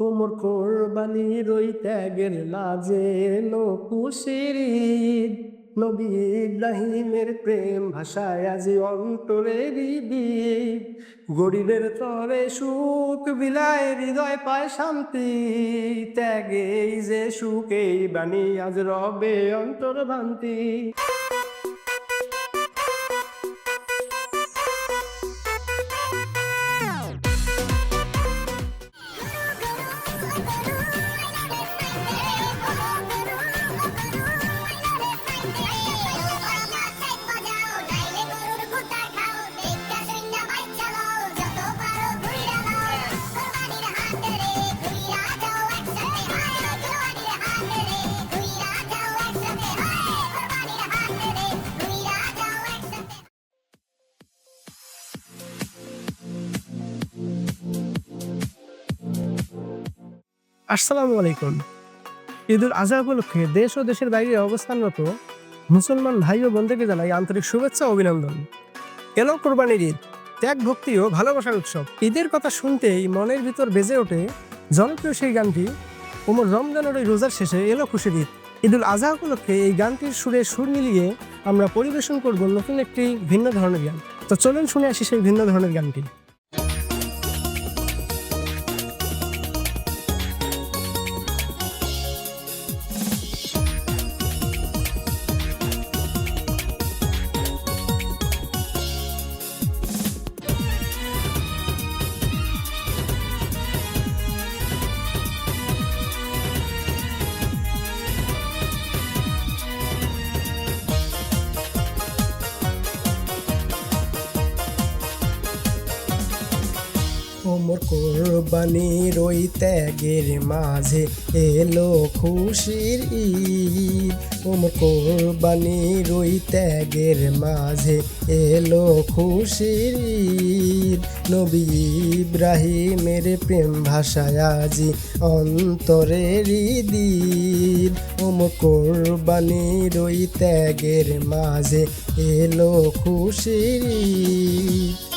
কোমর কোরবানির ওই ত্যাগের লাজে নকুশের ঈদ নবী ইব্রাহিমের প্রেম ভাষায় আজি অন্তরের গরিবের তরে সুখ বিলায়, হৃদয় পায় শান্তি। ত্যাগে যে সুখেই বাণী, আজ রবে অন্তর ভান্তি আসসালামু আলাইকুম। ঈদুল আজহা উপলক্ষে দেশ ও দেশের বাইরে অবস্থানরত মুসলমান ভাই ও বোনদেরকে জানাই আন্তরিক শুভেচ্ছা ও অভিনন্দন। এলো কোরবানির ঈদ, ত্যাগ, ভক্তি ও ভালোবাসার উৎসব। ঈদের কথা শুনতেই মনের ভিতর বেজে ওঠে জনপ্রিয় সেই গানটি। ওমর রমজানের ওই রোজার শেষে এলো খুশির ঈদ। ঈদুল আজহা উপলক্ষে এই গানটির সুরে সুর মিলিয়ে আমরা পরিবেশন করব নতুন একটি ভিন্ন ধরনের গান। তো চলুন শুনে আসি সেই ভিন্ন ধরনের গানটি। কোরবানির ওই ত্যাগের মাঝে এলো খুশির ঈদ। ওমর কোরবানির ওই ত্যাগের মাঝে এলো খুশির ঈদ। নবী ইব্রাহিমের প্রেম ভাষায় আজি অন্তরের ঈদ। ওমর কোরবানির ওই ত্যাগের মাঝে এলো খুশির ঈদ।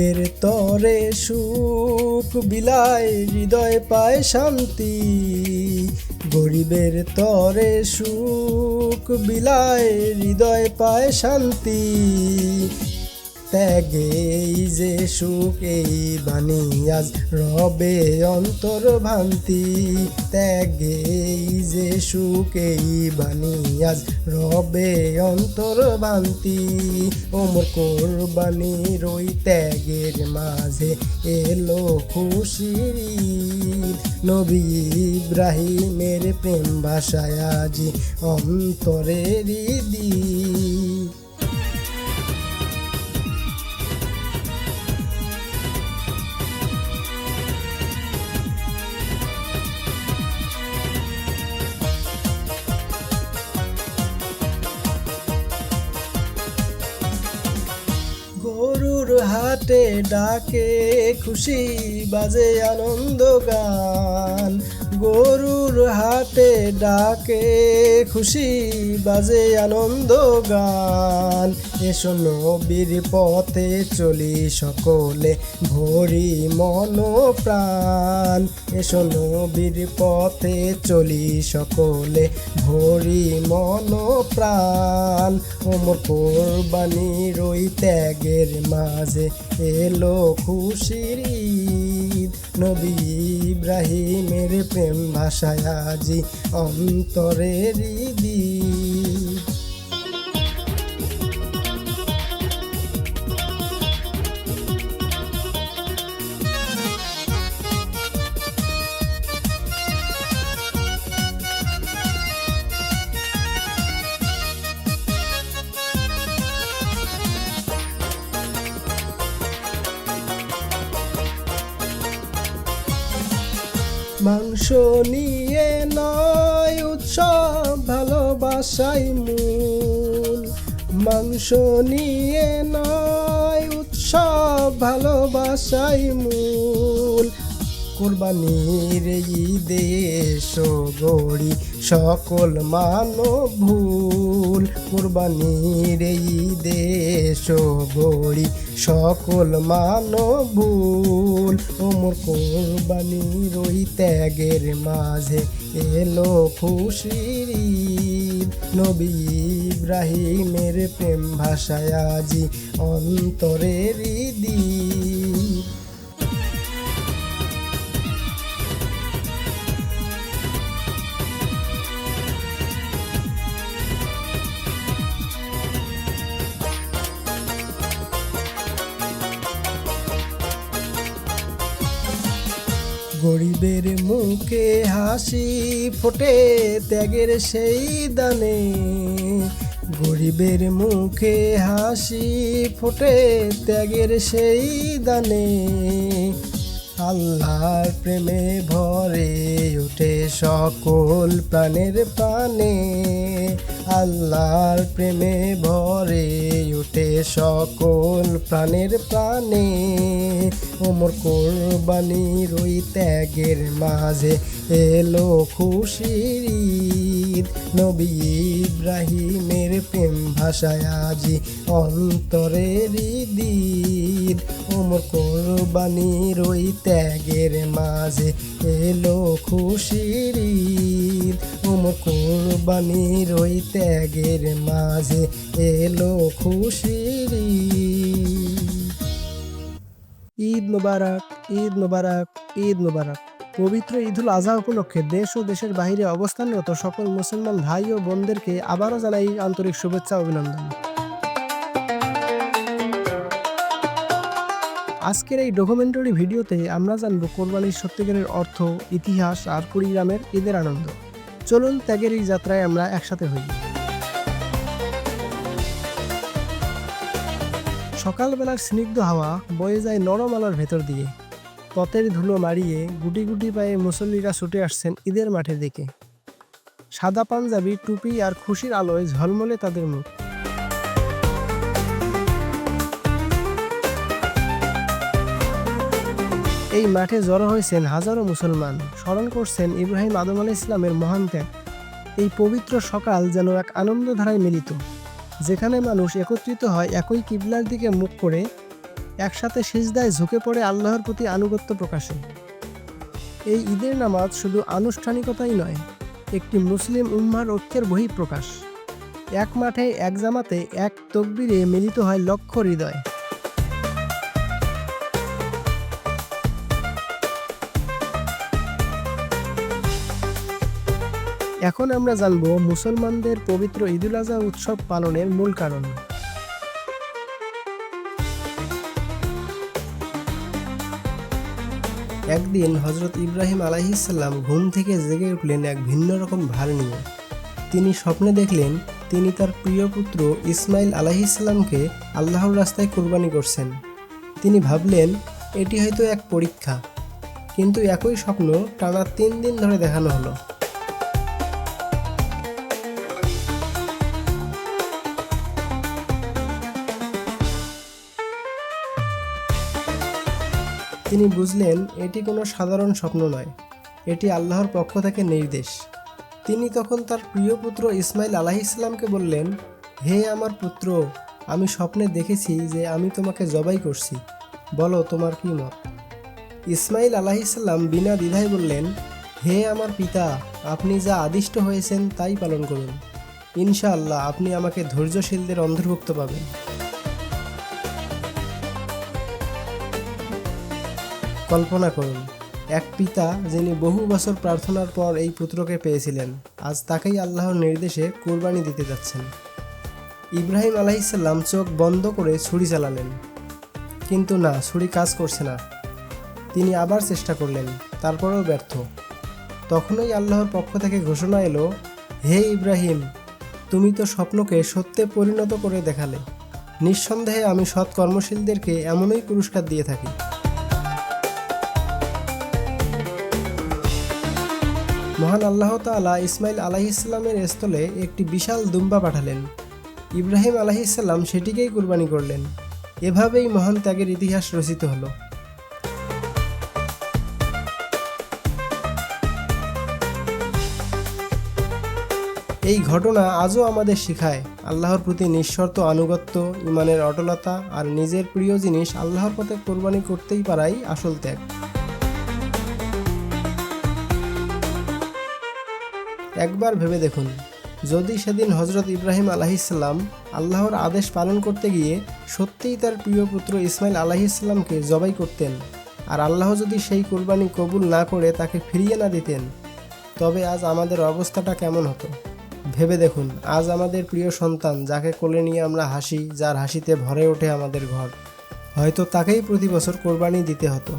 গরিবের তরে সুখ বিলায় হৃদয় পায় শান্তি। গরিবের তরে সুখ বিলায় হৃদয় পায় শান্তি। ত্যাগেই যে সুখ বাণী আজ রবে অন্তর ভান্তি। ত্যাগেই যে সুখ বাণী আজ রবে অন্তর ভান্তি। ওমর কোরবানির ওই ত্যাগের মাঝে এলো খুশির নবী ইব্রাহিমের প্রেম ভাষায় আজি অন্তরের দিন হাটে ডাকে খুশি বাজে আনন্দ গান। গরুর হাটে ডাকে খুশি বাজে আনন্দ গান। এসো নবীর পথে চলি সকলে। ভরি মন প্রাণ এসো নবীর পথে চলি সকলে। ভরি মন প্রাণ ওমর কোরবানির ওই ত্যাগের মাঝে। এলো খুশির নবী ইব্রাহিমের প্রেম ভাষায় আজি অন্তরের ঈদ। মাংস নিয়ে নয়, উৎসব ভালোবাসাই মূল। মাংস নিয়ে নয়, উৎসব ভালোবাসাই মূল। কোরবানির ঈদে গড়ি সকল মানব ভুল কোরবানির ঈদে গড়ি। সকল মানব ভুল ওমর কোরবানির ওই ত্যাগের মাঝে এলো খুশির নবী ইব্রাহিমের প্রেম ভাষায় আজি অন্তরের দ্বীপ হাসি ফোটে ত্যাগের সেই দানে। গরিবের মুখে হাসি ফোটে ত্যাগের সেই দানে। আল্লাহর প্রেমে ভরে উঠে সকল প্রাণের প্রাণে আল্লাহর প্রেমে ভরে উঠে সকল প্রাণের প্রাণে। ওমর কোরবানির ওই ত্যাগের মাঝে এলো খুশির নবী ইব্রাহিমের প্রেম ভাষায় আজি অন্তরের ঈদ। ওমর কোরবানির ওই ত্যাগের মাঝে এলো খুশির ওমর কোরবানির ওই ত্যাগের মাঝে এলো খুশির ঈদ। মোবারক ঈদ মোবারক ঈদ মোবারক। পবিত্র ঈদুল আজহা উপলক্ষে দেশ ও দেশের বাইরে অবস্থানরত সকল মুসলমান ভাই ও বোনদেরকে আবারও জানাই আন্তরিক শুভেচ্ছা অভিনন্দন। আজকের এই ডকুমেন্টারি ভিডিওতে আমরা জানব কোরবানির সত্যিকারের অর্থ, ইতিহাস আর কুড়িগ্রামের ঈদের আনন্দ। চলুন ত্যাগের এই যাত্রায় আমরা একসাথে হই। সকালবেলার স্নিগ্ধ হাওয়া বয়ে যায় নরম আলোর ভেতর দিয়ে। ততের ধুলো মারিয়ে গুটি গুটি পায়ে মুসল্লিরা ছুটে আসছেন ঈদের মাঠের দিকে। সাদা পাঞ্জাবি, টুপি আর খুশির আলোয় ঝলমলে তাদের মুখ। এই মাঠে জড়ো হয়েছেন হাজারো মুসলমান। স্মরণ করছেন ইব্রাহিম আদম আলাহ ইসলামের মহান ত্যাগ। এই পবিত্র সকাল যেন এক আনন্দধারায় মিলিত, যেখানে মানুষ একত্রিত হয় একই কিবলার দিকে মুখ করে, একসাথে সিজদায় ঝুঁকে পড়ে আল্লাহর প্রতি আনুগত্য প্রকাশে। এই ঈদের নামাজ শুধু আনুষ্ঠানিকতাই নয়, একটি মুসলিম উম্মার ঐক্যের বহিঃপ্রকাশ। এক মাঠে, এক জামাতে, এক তকবিরে মিলিত হয় লক্ষ হৃদয়। এখন আমরা জানব মুসলমানদের পবিত্র ঈদুল আজহা উৎসব পালনের মূল কারণ। একদিন হজরত ইব্রাহিম আলাইহিসাল্লাম ঘুম থেকে জেগে উঠলেন এক ভিন্ন রকম ভার নিয়ে। তিনি স্বপ্নে দেখলেন তিনি তার প্রিয় পুত্র ইসমাইল আলাইহিসাল্লামকে আল্লাহর রাস্তায় কোরবানি করছেন। তিনি ভাবলেন, এটি হয়তো এক পরীক্ষা। কিন্তু একই স্বপ্ন টানা তিন দিন ধরে দেখানো হলো। তিনি বুঝলেন এটি কোনো সাধারণ স্বপ্ন নয়, এটি আল্লাহর পক্ষ থেকে নির্দেশ। তিনি তখন তার প্রিয় পুত্র ইসমাইল আলাহিসাল্লামকে বললেন, হে আমার পুত্র, আমি স্বপ্নে দেখেছি যে আমি তোমাকে জবাই করছি। বলো তোমার কি মত? ইসমাইল আলাহিসাল্লাম বিনা দ্বিধায় বললেন, হে আমার পিতা, আপনি যা আদিষ্ট হয়েছেন তাই পালন করুন। ইনশাআল্লাহ আপনি আমাকে ধৈর্যশীলদের অন্তর্ভুক্ত পাবেন। কল্পনা করুন, এক পিতা যিনি বহু বছর প্রার্থনার পর এই পুত্রকে পেয়েছিলেন, আজ তাকেই আল্লাহর নির্দেশে কোরবানি দিতে যাচ্ছেন। ইব্রাহিম আলাইসাল্লাম চোখ বন্ধ করে ছুরি চালালেন। কিন্তু না, ছুরি কাজ করছে না। তিনি আবার চেষ্টা করলেন, তারপরেও ব্যর্থ। তখনই আল্লাহর পক্ষ থেকে ঘোষণা এলো, হে ইব্রাহিম, তুমি তো স্বপ্নকে সত্যে পরিণত করে দেখালে। নিঃসন্দেহে আমি সৎ কর্মশীলদেরকে এমনই পুরস্কার দিয়ে থাকি। মহান আল্লাহ তাআলা ইসমাইল আলাইহিসসালামের স্থলে একটি বিশাল দুম্বা পাঠালেন। ইব্রাহিম আলাহিসাল্লাম সেটিকেই কুরবানি করলেন। এভাবেই মহান ত্যাগের ইতিহাস রচিত হলো। এই ঘটনা আজও আমাদের শেখায়, আল্লাহর প্রতি নিঃশর্ত আনুগত্য ইমানের অটলতা আর নিজের প্রিয় জিনিস আল্লাহর পথে কোরবানি করতেই পারাই আসল ত্যাগ। একবার ভেবে দেখুন। যদি সেদিন হজরত ইব্রাহিম আলাহিসাল্লাম আল্লাহর আদেশ পালন করতে গিয়ে সত্যিই তার প্রিয় পুত্র ইসমাইল আলাহিসাল্লামকে জবাই করতেন আর আল্লাহ যদি সেই কোরবানি কবুল না করে তাকে ফিরিয়ে না দিতেন, তবে আজ আমাদের অবস্থাটা কেমন হতো? ভেবে দেখুন, আজ আমাদের প্রিয় সন্তান যাকে কোলে নিয়ে আমরা হাসি, যার হাসিতে ভরে ওঠে আমাদের ঘর, হয়তো তাকেই প্রতি বছর কোরবানি দিতে হতো।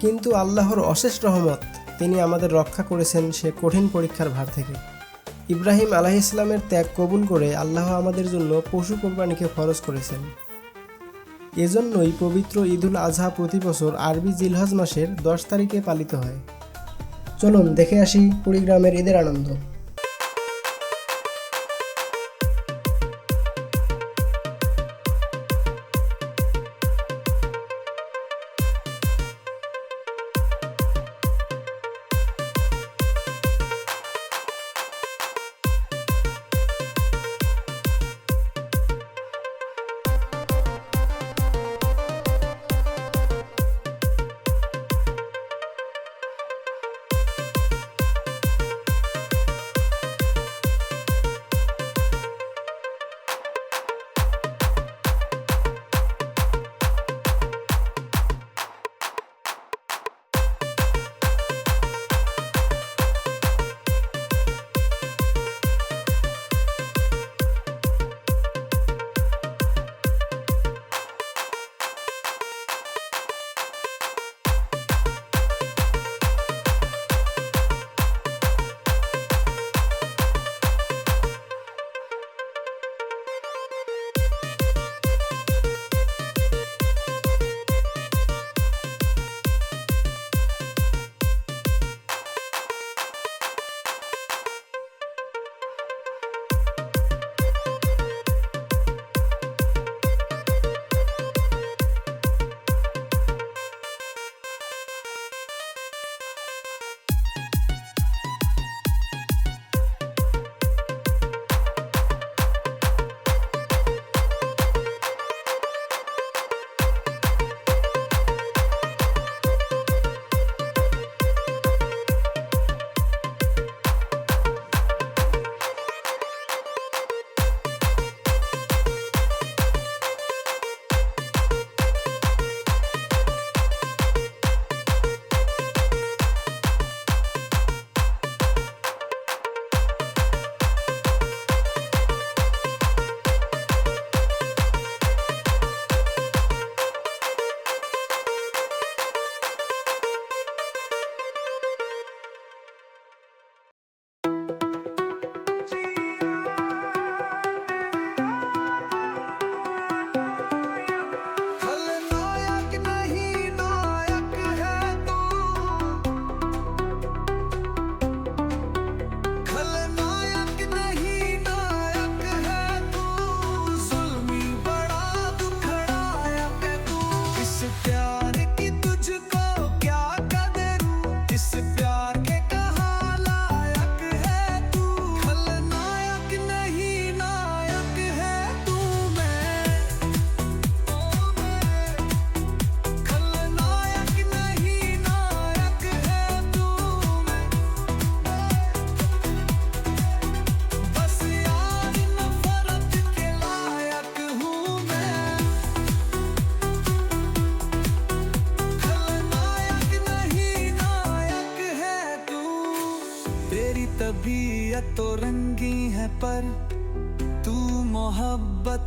কিন্তু আল্লাহর অশেষ রহমত তিনি আমাদের রক্ষা করেছেন সে কঠিন পরীক্ষার ভার থেকে। ইব্রাহিম আলাহ ইসলামের ত্যাগ কবুল করে আল্লাহ আমাদের জন্য পশু কোরবানিকে খরচ করেছেন। এজন্যই পবিত্র ঈদুল আজহা প্রতি বছর আরবি জিলহজ মাসের দশ তারিখে পালিত হয়। চলুন দেখে আসি কুড়িগ্রামের ঈদের আনন্দ।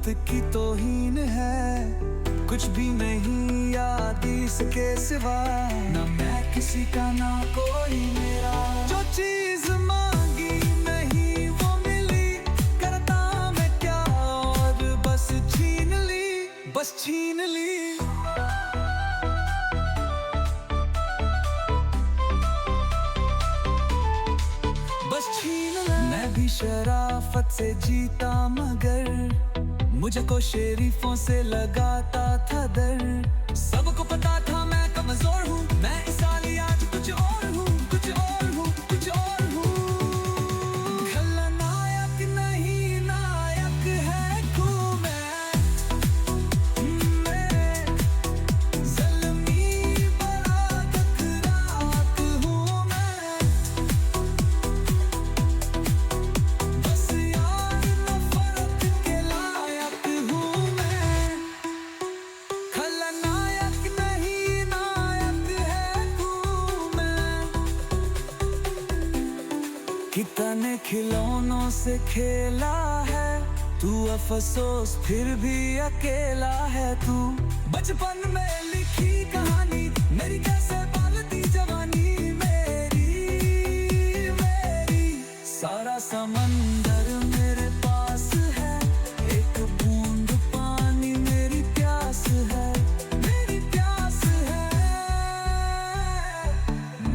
मोहब्बत की तोहीन है। कुछ भी नहीं याद इसके सिवा। ना मैं किसी का, ना कोई मेरा। जो चीज़ मांगी नहीं, वो मिली। करता मैं क्या और बस छीन ली, बस छीन ली। बस छीन ले। मैं भी शराफत से जीता मगर मुझको शेरीफों से लगाता था डर सबको पता खेला है, तू अफसोस, फिर भी अकेला है तू। बचपन में लिखी कहानी, मेरी कैसे पालती जवानी, मेरी मेरी। सारा समंदर मेरे पास है, एक बूंद पानी मेरी प्यास है, मेरी प्यास है,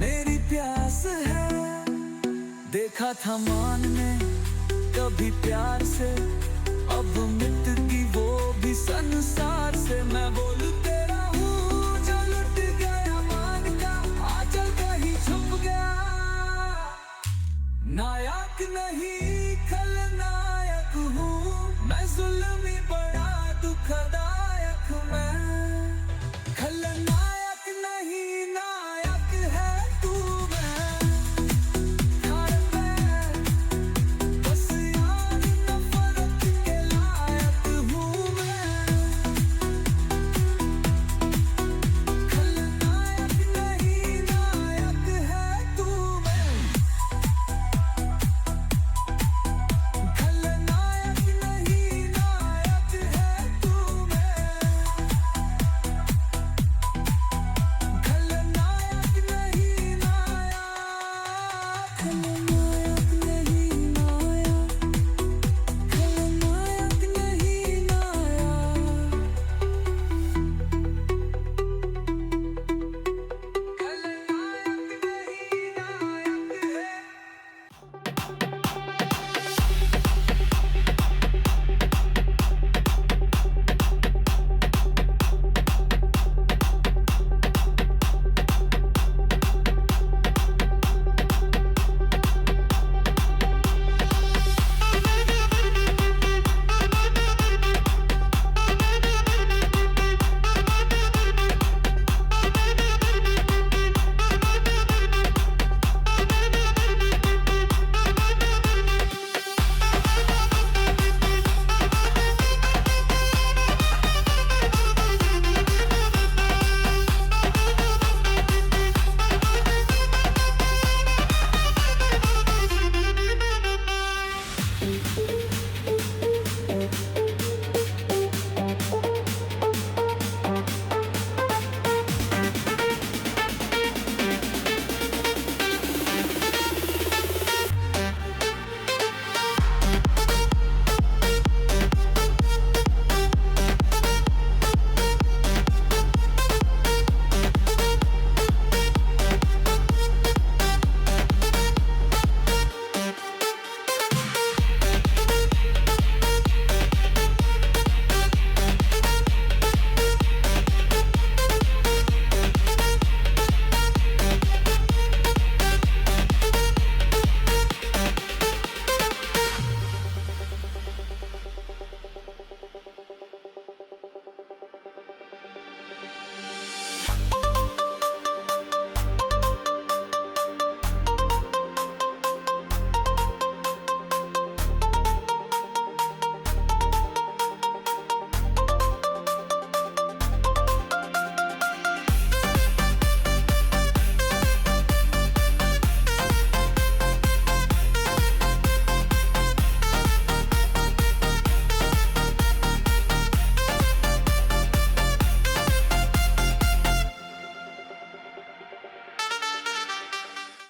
मेरी प्यास है। देखा था मान ने कभी प्यार से अब मिट